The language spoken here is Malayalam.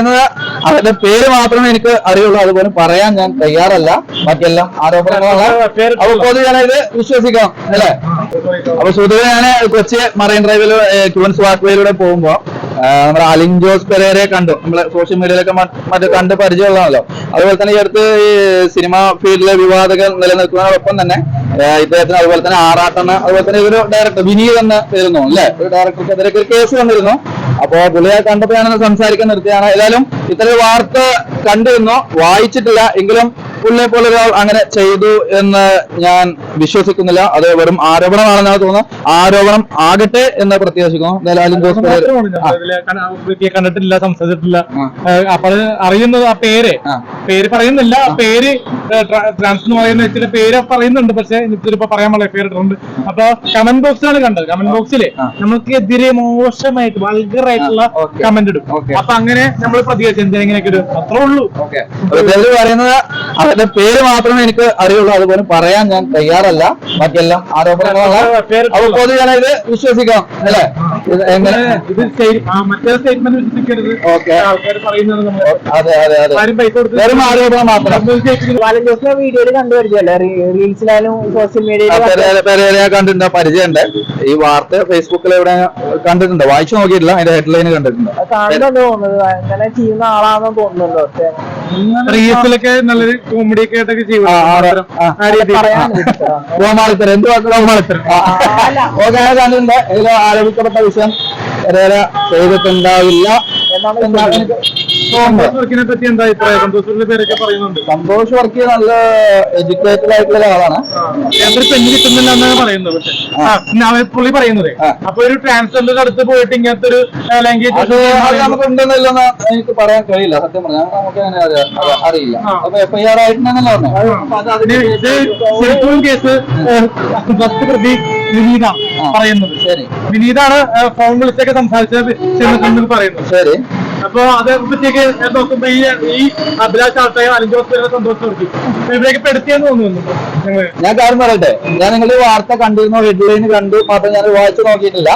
അവരുടെ പേര് മാത്രമേ എനിക്ക് അറിയുള്ളൂ. അതുപോലെ പറയാൻ ഞാൻ തയ്യാറല്ല. ബാക്കിയെല്ലാം ആരോപണങ്ങളാണ്. അപ്പൊ പൊതുജനത് വിശ്വസിക്കാം അല്ലേ? അപ്പൊ സുധീരൻ ഞാൻ കൊച്ചി മറൈൻ ഡ്രൈവിൽ ക്യൂൻസ് വാക്വേയിലൂടെ പോകുമ്പോ നമ്മുടെ അലിൻ ജോസ് പെരേരെ കണ്ടു. നമ്മളെ സോഷ്യൽ മീഡിയയിലൊക്കെ മറ്റേ കണ്ട് പരിചയമുള്ളതാണല്ലോ. അതുപോലെ തന്നെ ഈ അടുത്ത് ഈ സിനിമ ഫീൽഡിലെ വിവാദങ്ങൾ നിലനിൽക്കുന്നതോടൊപ്പം തന്നെ ഇദ്ദേഹത്തിന് അതുപോലെ തന്നെ ആറാട്ടെന്ന് അതുപോലെ തന്നെ ഇതൊരു ഡയറക്ടർ വിനീത് എന്ന് പേരുന്നു അല്ലേ? ഒരു ഡയറക്ടർക്കെതിരെ കേസ് വന്നിരുന്നു. അപ്പോ പുള്ളിയെ കണ്ടപ്പോ ഞാനൊന്ന് സംസാരിക്കാൻ നിർത്തിയാണ്. ഏതായാലും ഇത്തരം വാർത്ത കണ്ടിരുന്നു വായിച്ചിട്ടില്ല. എങ്കിലും പുള്ളിയെ പോലെ ഒരാൾ അങ്ങനെ ചെയ്തു എന്ന് ഞാൻ വിശ്വസിക്കുന്നില്ല. അത് വെറും ആരോപണമാണെന്നാണ് തോന്നുന്നത്. ആരോപണം ആകട്ടെ എന്ന് പ്രത്യാശിക്കുന്നു. അലിൻ ജോസ് വ്യക്തിയെ കണ്ടിട്ടില്ല സംസാരിച്ചിട്ടില്ല. അപ്പൊ അത് അറിയുന്നത് ആ പേര്. പേര് പറയുന്നില്ല. പേര് ട്രാൻസ് എന്ന് പറയുന്ന വ്യക്തിയുടെ പേര് പറയുന്നുണ്ട്. പക്ഷെ ഇപ്പൊ പറയാൻ വളരെ പേരിട്ടുണ്ട് അപ്പൊ കമന്റ് ബോക്സിലാണ് കണ്ടത്. കമന്റ് ബോക്സിൽ നമുക്ക് എതിരെ മോശമായിട്ട് വൾഗറായിട്ടുള്ള കമന്റ് ഇടും. അപ്പൊ അങ്ങനെ നമ്മൾ പ്രതികരിച്ചു. എന്തിനാ ഇങ്ങനെയൊക്കെ ഇടും അത്രേ ഉള്ളൂ. പറയുന്നത് അവരുടെ പേര് മാത്രമേ എനിക്ക് അറിയുള്ളൂ. അതുപോലെ പറയാൻ ഞാൻ തയ്യാറല്ല ബാക്കിയെല്ലാം ആരോപണങ്ങളാണ്. അപ്പൊ പൊതുജനത് വിശ്വസിക്കാം അല്ലേ? ഇത് എങ്ങനെ? ഇത് അതെ അതെ അതെ. വെറും ആരോപണം മാത്രം. വീഡിയോയിൽ റീൽസിലായാലും സോഷ്യൽ മീഡിയയിൽ കണ്ടിട്ടുണ്ട് പരിചയമുണ്ട്. ഈ വാർത്ത ഫേസ്ബുക്കിൽ എവിടെ കണ്ടിട്ടുണ്ട്? വായിച്ചു നോക്കിയിട്ടില്ല അതിന്റെ ഹെഡ്ലൈൻ കണ്ടിട്ടുണ്ട്. കാണുന്നുണ്ട് തോന്നുന്നത് അങ്ങനെ ചെയ്യുന്ന ആളാണെന്ന് തോന്നുന്നുണ്ടോ റീൽസിലൊക്കെ നല്ലൊരു കോമഡി ഒക്കെ ആയിട്ടൊക്കെ ചെയ്യും ഗോമാളിത്തരം. എന്ത്. ഓക്കെ കണ്ടിട്ടുണ്ട് ഇതിൽ ആരോപിക്കപ്പെട്ട വിഷയം ചെയ്തിട്ടുണ്ടാവില്ല. എന്നാണ് എനിക്ക് വർക്കിനെ പറ്റി എന്താ അഭിപ്രായം? സന്തോഷിന്റെ പേരൊക്കെ പറയുന്നുണ്ട്. സന്തോഷ് വർക്ക് നല്ല എഡ്യൂക്കേറ്റഡ് ആയിട്ടുള്ള ഒരാളാണ്. എന്തൊരു പെണ്ണ് കിട്ടുന്നില്ല എന്നാണ് പറയുന്നത്. പക്ഷെ പുള്ളി പറയുന്നത്. അപ്പൊ ഒരു ട്രാൻസ്ജെൻഡർ അടുത്ത് പോയിട്ട് ഇങ്ങനത്തെ ഒരു ലാംഗ്വേജ് നമുക്ക് ഉണ്ടെന്നില്ലെന്ന് എനിക്ക് പറയാൻ കഴിയില്ല. സത്യം പറഞ്ഞാൽ നമുക്ക് അങ്ങനെ അറിയാം അറിയില്ല. അപ്പൊ എഫ് ഐ ആർ ആയിട്ടുണ്ടെന്നല്ലേ പറഞ്ഞത് ഇത് ശരിക്കും കേസ് ഫസ്റ്റ് പ്രതി വിനീത. പറയുന്നത്. ശരി. വിനീതാണ് ഫോൺ വിളിച്ചൊക്കെ സംസാരിച്ചത് പറയുന്നത്. ശരി. അപ്പൊ അത് പറ്റിയൊക്കെ നോക്കുമ്പോ ഈ ഈ അഭിലാഷ് ആൾക്കാരെ അലഞ്ചോസ് പേരെ സന്തോഷം കൊടുക്കും ഇവരെയൊക്കെ പെടുത്തിയെന്ന് തോന്നുന്നു ഞാൻ കാര്യം പറയട്ടെ? ഞാൻ നിങ്ങൾ വാർത്ത കണ്ടിരുന്നു ഹെഡ്ലൈൻ കണ്ടു മാത്രം ഞാൻ വായിച്ചു നോക്കിയിട്ടില്ല.